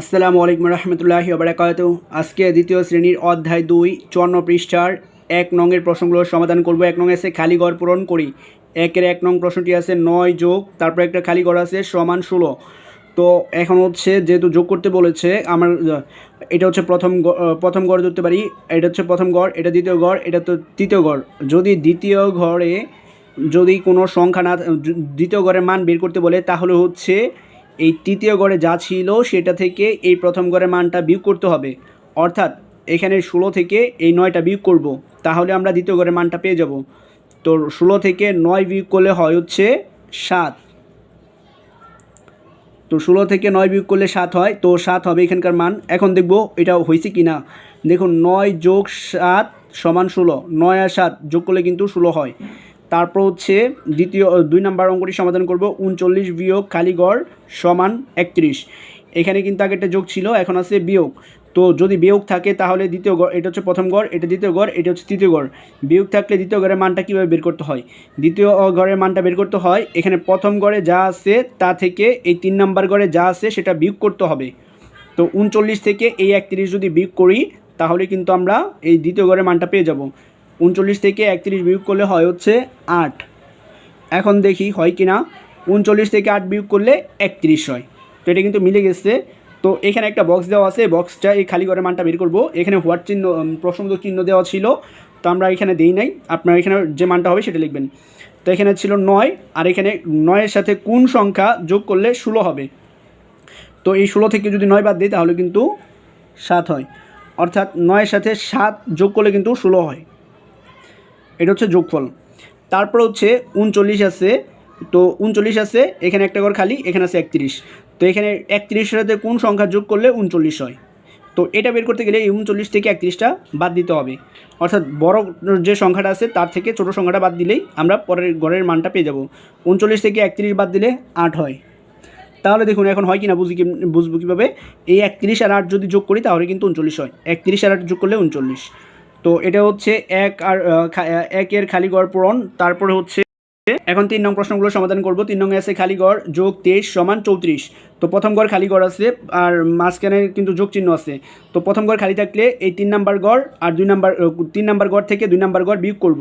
আসসালামু আলাইকুম রহমতুল্লাহি ওবরাকাত আজকে দ্বিতীয় শ্রেণির অধ্যায় দুই চুয়ান্ন পৃষ্ঠার এক নংয়ের প্রশ্নগুলোর সমাধান করব। এক নং এসে খালি ঘর পূরণ করি। একের এক নং প্রশ্নটি আছে নয় যোগ, তারপর একটা খালি ঘর আছে সমান ষোলো। তো এখন হচ্ছে যেহেতু যোগ করতে বলেছে, আমার, এটা হচ্ছে প্রথম প্রথম ঘর ধরতে পারি। এটা হচ্ছে প্রথম ঘর, এটা দ্বিতীয় ঘর, এটা তো তৃতীয় ঘর। যদি দ্বিতীয় ঘরে, যদি কোনো সংখ্যা না, দ্বিতীয় ঘরের মান বের করতে বলে, তাহলে হচ্ছে এই তৃতীয় গড়ে যা ছিল সেটা থেকে এই প্রথম গড়ের মানটা বিয়োগ করতে হবে। অর্থাৎ এখানে ষোলো থেকে এই নয়টা বিয়োগ করব, তাহলে আমরা দ্বিতীয় ঘরের মানটা পেয়ে যাব। তো ষোলো থেকে নয় বিয়োগ করলে হয় হচ্ছে সাত। তো ষোলো থেকে নয় বিয়োগ করলে সাত হয়, তো সাত হবে এখানকার মান। এখন দেখব এটা হয়েছে কি না দেখুন, নয় যোগ সাত সমান ষোলো, নয় আর সাত যোগ করলে কিন্তু ষোলো হয়। তারপর হচ্ছে দ্বিতীয় দুই নাম্বার অঙ্কটি সমাধান করব, উনচল্লিশ বিয়োগ কালীগড় সমান একত্রিশ। এখানে কিন্তু আগে একটা যোগ ছিল, এখন আছে বিয়োগ। তো যদি বিয়োগ থাকে তাহলে দ্বিতীয় গড়, এটা হচ্ছে প্রথম গড়, এটা দ্বিতীয় গড়, এটা হচ্ছে তৃতীয় গড়। বিয়োগ থাকলে দ্বিতীয় গড়ের মানটা কীভাবে বের করতে হয়? দ্বিতীয় গড়ের মানটা বের করতে হয়, এখানে প্রথম গড়ে যা আছে তা থেকে এই তিন নাম্বার গড়ে যা আছে সেটা বিয়োগ করতে হবে। তো উনচল্লিশ থেকে এই একত্রিশ যদি বিয়োগ করি, তাহলে কিন্তু আমরা এই দ্বিতীয় গড়ের মানটা পেয়ে যাব। উনচল্লিশ থেকে একত্রিশ বিয়োগ করলে হয় হচ্ছে আট। এখন দেখি হয় কি না উনচল্লিশ থেকে আট বিয়োগ করলে একত্রিশ হয়। তো এটা কিন্তু মিলে গেছে। তো এখানে একটা বক্স দেওয়া আছে। বক্সটা এই খালি ঘরের মানটা বের করব। এখানে হোয়াট চিহ্ন প্রশ্নবোধক চিহ্ন দেওয়া ছিল। তো আমরা এখানে দেই নাই। আপনার এখানে যে মানটা হবে সেটা লিখবেন। তো এখানে ছিল নয়। আর এখানে নয়ের সাথে কোন সংখ্যা যোগ করলে ষোলো হবে? তো এই ষোলো থেকে যদি নয় বাদ দিই তাহলে কিন্তু সাত হয়। অর্থাৎ নয়ের সাথে সাত যোগ করলে কিন্তু ষোলো হয়। এটা হচ্ছে যোগফল। তারপর হচ্ছে উনচল্লিশ আছে, তো উনচল্লিশ আছে, এখানে একটা ঘর খালি, এখানে আছে একত্রিশ। তো এখানে একত্রিশের সাথে কোন সংখ্যা যোগ করলে উনচল্লিশ হয়? তো এটা বের করতে গেলে এই উনচল্লিশ থেকে একত্রিশটা বাদ দিতে হবে। অর্থাৎ বড় যে সংখ্যাটা আছে, তার থেকে ছোট সংখ্যাটা বাদ দিলেই আমরা পরের গড়ের মানটা পেয়ে যাব। উনচল্লিশ থেকে একত্রিশ বাদ দিলে আট হয়। তাহলে দেখুন, এখন হয় কি না বুঝি বুঝব কীভাবে? এই একত্রিশ আর আট যদি যোগ করি, তাহলে কিন্তু উনচল্লিশ হয়। একত্রিশ আর আট যোগ করলে উনচল্লিশ। তো এটা হচ্ছে এক আর একের খালি গড় পূরণ, তারপরে হচ্ছে এখন তিন নং প্রশ্নগুলো সমাধান করব। তিন নং আছে খালি গড় যোগ তেইশ সমান চৌত্রিশ। তো প্রথম গড় খালি গড় আছে আর মাঝখানে কিন্তু যোগ চিহ্ন আছে। তো প্রথম গড় খালি থাকলে এই তিন নাম্বার গড় আর দুই নাম্বার তিন নাম্বার গড় থেকে দুই নাম্বার গড় বিয়োগ করব।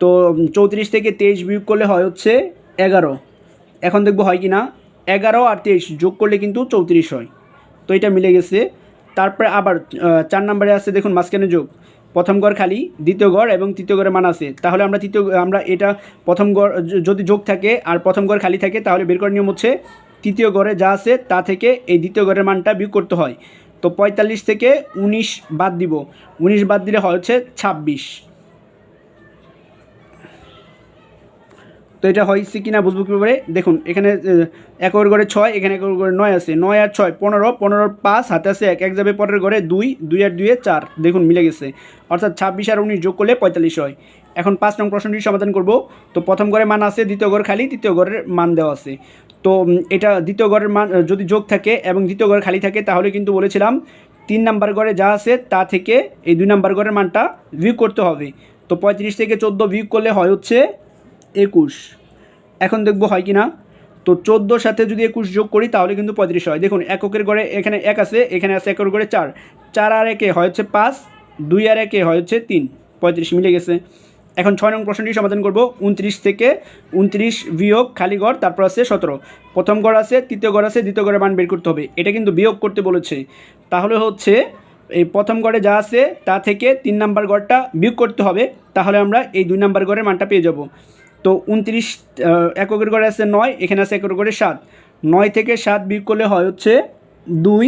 তো চৌত্রিশ থেকে তেইশ বিয়োগ করলে হয় হচ্ছে এগারো। এখন দেখব হয় কি না এগারো আর তেইশ যোগ করলে কিন্তু চৌত্রিশ হয়। তো এটা মিলে গেছে। তারপরে আবার চার নাম্বারে আছে দেখুন মাঝখানে যোগ। প্রথম গড় খালি, দ্বিতীয় গড় এবং তৃতীয় গড়ের মান আছে। তাহলে আমরা তৃতীয়, আমরা এটা প্রথম গড় যদি যোগ থাকে আর প্রথম গড় খালি থাকে, তাহলে বের করার নিয়ম হচ্ছে তৃতীয় গড়ে যা আছে তা থেকে এই দ্বিতীয় গড়ের মানটা বিয়োগ করতে হয়। তো পঁয়তাল্লিশ থেকে উনিশ বাদ দিব। উনিশ বাদ দিলে হয় হচ্ছে ছাব্বিশ। তো এটা হয়েছে কি না বুঝব কীভাবে? দেখুন, এখানে একর ঘরে ছয়, এখানে একর ঘরে নয় আছে। নয় আর ছয়, পনেরো, পনেরোর পাঁচ, হাতে আছে এক। এক যাবে পরের ঘরে দুই দুই আর দুইয়ে চার। দেখুন, মিলে গেছে। অর্থাৎ ছাব্বিশ আর উনিশ যোগ করলে পঁয়তাল্লিশ হয়। এখন পাঁচ নং প্রশ্নটি সমাধান করব। তো প্রথম ঘরে মান আছে, দ্বিতীয় ঘর খালি, তৃতীয় ঘরের মান দেওয়া আছে। তো এটা দ্বিতীয় ঘরের মান যদি যোগ থাকে এবং দ্বিতীয় ঘর খালি থাকে, তাহলে কিন্তু বলেছিলাম তিন নাম্বার ঘরে যা আছে, তা থেকে এই দুই নাম্বার ঘরের মানটা ভিউ করতে হবে। তো পঁয়ত্রিশ থেকে চোদ্দ ভিউ করলে হয় হচ্ছে একুশ। এখন দেখব হয় কি না তো চোদ্দোর সাথে যদি একুশ যোগ করি, তাহলে কিন্তু পঁয়ত্রিশ হয়। দেখুন, এককের গড়ে এখানে এক আছে, এখানে আছে একের গড়ে চার। চার আর একে হয় হচ্ছে পাঁচ, দুই আর একে হয় হচ্ছে তিন। পঁয়ত্রিশ মিলে গেছে। এখন ছয় নং প্রশ্নটি সমাধান করব। উনত্রিশ থেকে উনত্রিশ বিয়োগ খালি গড়, তারপর আছে সতেরো। প্রথম গড় আছে, তৃতীয় গড় আছে, দ্বিতীয় গড়ের মান বের করতে হবে। এটা কিন্তু বিয়োগ করতে বলেছে। তাহলে হচ্ছে, এই প্রথম গড়ে যা আছে, তা থেকে তিন নাম্বার গড়টা বিয়োগ করতে হবে। তাহলে আমরা এই দুই নাম্বার গড়ের মানটা পেয়ে যাব। তো উনত্রিশ এককের গড়ে আছে নয়, এখানে আছে একের গড়ে সাত। নয় থেকে সাত বিয়োগ করলে হয় হচ্ছে দুই,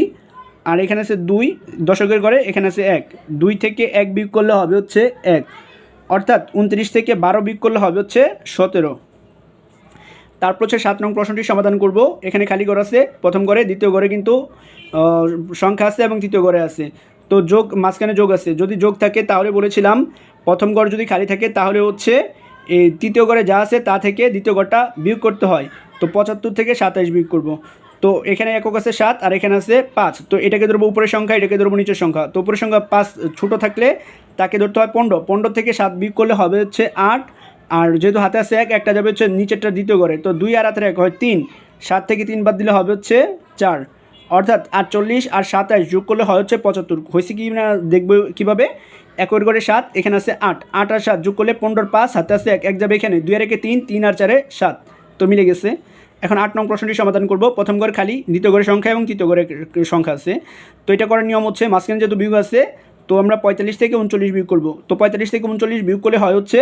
আর এখানে আছে দুই, দশকের ঘরে এখানে আছে এক। দুই থেকে এক বিয়োগ করলে হবে হচ্ছে এক। অর্থাৎ উনত্রিশ থেকে বারো বিয়োগ করলে হবে হচ্ছে সতেরো। তারপর হচ্ছে সাত নং প্রশ্নটি সমাধান করব। এখানে খালি ঘর আছে, প্রথম ঘরে, দ্বিতীয় ঘরে কিন্তু সংখ্যা আছে এবং তৃতীয় ঘরে আছে। তো যোগ, মাঝখানে যোগ আছে। যদি যোগ থাকে তাহলে বলেছিলাম, প্রথম ঘর যদি খালি থাকে তাহলে হচ্ছে এই তৃতীয় ঘরে যা আছে তা থেকে দ্বিতীয় ঘরটা বিয়োগ করতে হয়। তো পঁচাত্তর থেকে সাতাইশ বিয়োগ করব। তো এখানে একক আছে সাত, আর এখানে আছে পাঁচ। তো এটাকে ধরবো উপরের সংখ্যা, এটাকে ধরবো নিচের সংখ্যা। তো উপরের সংখ্যা পাঁচ ছোটো থাকলে তাকে ধরতে হয় পনেরো। পনেরো থেকে সাত বিয়োগ করলে হবে হচ্ছে আট। আর যেহেতু হাতে আছে এক, একটা যাবে হচ্ছে নিচেরটা দ্বিতীয় ঘরে। তো দুই আর হাতের এক হয় তিন। সাত থেকে তিন বাদ দিলে হবে হচ্ছে চার। অর্থাৎ আটচল্লিশ আর সাতাশ যোগ করলে হয় হচ্ছে পঁচাত্তর। হয়েছে কি না দেখব কীভাবে? একের ঘরে সাত, এখানে আছে আট। আট আর সাত যোগ করলে পনেরোর পাঁচ হাতে আছে এক। এক যাবে এখানে। দুই আর একে তিন তিন আর চারে সাত। তো মিলে গেছে। এখন আট নং প্রশ্নটি সমাধান করব। প্রথম ঘর খালি, দ্বিতীয় ঘরের সংখ্যা এবং তৃতীয় ঘরের সংখ্যা আছে। তো এটা করার নিয়ম হচ্ছে, মাঝখানে যেহেতু বিয়োগ আছে, তো আমরা পঁয়তাল্লিশ থেকে উনচল্লিশ বিয়োগ করব। তো পঁয়তাল্লিশ থেকে উনচল্লিশ বিয়োগ করলে হয় হচ্ছে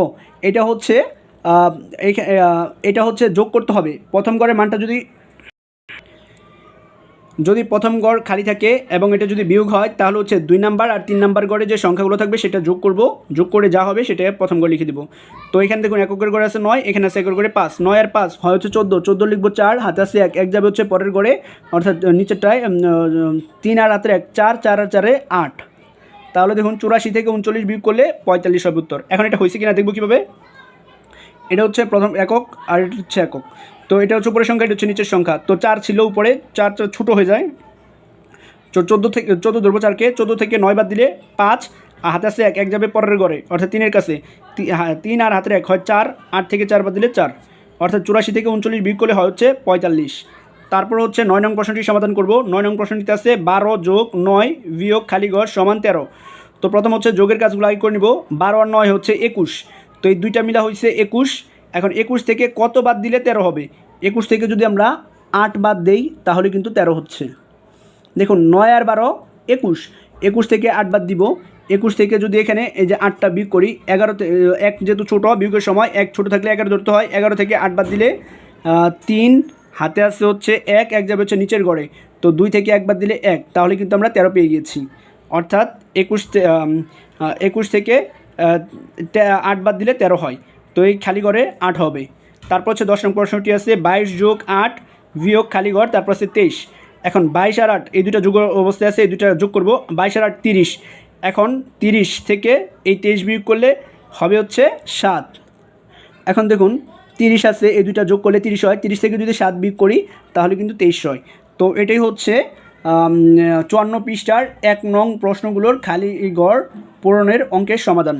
ও, এটা হচ্ছে এটা হচ্ছে যোগ করতে হবে। প্রথম গড়ের মানটা যদি যদি প্রথম গড় খালি থাকে এবং এটা যদি বিয়োগ হয়, তাহলে হচ্ছে দুই নাম্বার আর তিন নাম্বার গড়ে যে সংখ্যাগুলো থাকবে সেটা যোগ করব। যোগ করে যা হবে সেটা প্রথম গড় লিখে দিব। তো এখানে দেখুন এককের গড়ে আছে নয়, এখানে আছে একের গড়ে পাঁচ। নয় আর পাঁচ হয় হচ্ছে চোদ্দ। চোদ্দ লিখব চার, হাতে আছে এক। এক যাবে হচ্ছে পরের গড়ে, অর্থাৎ নিচেরটায় তিন আর হাতের এক, চার চার আর চারে আট। তাহলে দেখুন চুরাশি থেকে উনচল্লিশ বিয়োগ করলে পঁয়তাল্লিশ হবে উত্তর। এখন এটা হয়েছে কিনা দেখব কীভাবে? এটা হচ্ছে প্রথম একক আর এটা হচ্ছে একক। তো এটা হচ্ছে উপরের সংখ্যা এটা হচ্ছে নিচের সংখ্যা। তো চার ছিল উপরে, চার ছোটো হয়ে যায়। চোদ্দ থেকে, চোদ্দ ধরবো চারকে, চোদ্দ থেকে নয় বাদ দিলে পাঁচ, আর হাতে আছে এক এক যাবে পরের ঘরে, অর্থাৎ তিনের কাছে। তিন আর হাতের এক হয় চার, আট থেকে চার বাদ দিলে চার। অর্থাৎ চুরাশি থেকে উনচল্লিশ বিয়োগ করলে হয় হচ্ছে পঁয়তাল্লিশ। তারপর হচ্ছে নয় নং প্রশ্নটি সমাধান করব। নয় নং প্রশ্নটিতে আছে বারো যোগ নয় বিয়োগ খালি ঘর সমান তেরো। তো প্রথম হচ্ছে যোগের কাজগুলো আগে করে নিব। বারো আর নয় হচ্ছে একুশ। তো এই দুইটা মিলা হয়েছে একুশ। এখন একুশ থেকে কত বাদ দিলে তেরো হবে? একুশ থেকে যদি আমরা আট বাদ দেই, তাহলে কিন্তু তেরো হচ্ছে। দেখুন, নয় আর বারো, একুশ। একুশ থেকে আট বাদ দিব। একুশ থেকে যদি এখানে এই যে আটটা বিয়োগ করি এগারোতে এক যেহেতু ছোটো, বিয়োগের সময় এক ছোটো থাকলে এগারো ধরতে হয়। এগারো থেকে আট বাদ দিলে তিন, হাতে আসতে হচ্ছে এক এক যাবে হচ্ছে নিচের গড়ে। তো দুই থেকে এক বাদ দিলে এক, তাহলে কিন্তু আমরা তেরো পেয়ে গেছি। অর্থাৎ একুশ একুশ থেকে আট বাদ দিলে তেরো হয়। তো এই খালি ঘরে আট হবে। তারপর হচ্ছে দশ নম্বর প্রশ্নটি আছে, বাইশ যোগ আট বিয়োগ খালি ঘর তারপর আছে তেইশ। এখন বাইশ আর আট, এই দুটো যোগ অবস্থায় আছে, এই দুটো যোগ করব, বাইশ আর আট তিরিশ। এখন তিরিশ থেকে এই তেইশ বিয়োগ করলে হবে হচ্ছে সাত। এখন দেখুন, তিরিশ আছে, এই দুইটা যোগ করলে তিরিশ হয়। তিরিশ থেকে যদি সাত বিয়োগ করি, তাহলে কিন্তু তেইশ হয়। তো এটাই হচ্ছে চুয়ান্ন পৃষ্ঠার এক নং প্রশ্নগুলোর খালি গড় পূরণের অঙ্কের সমাধান।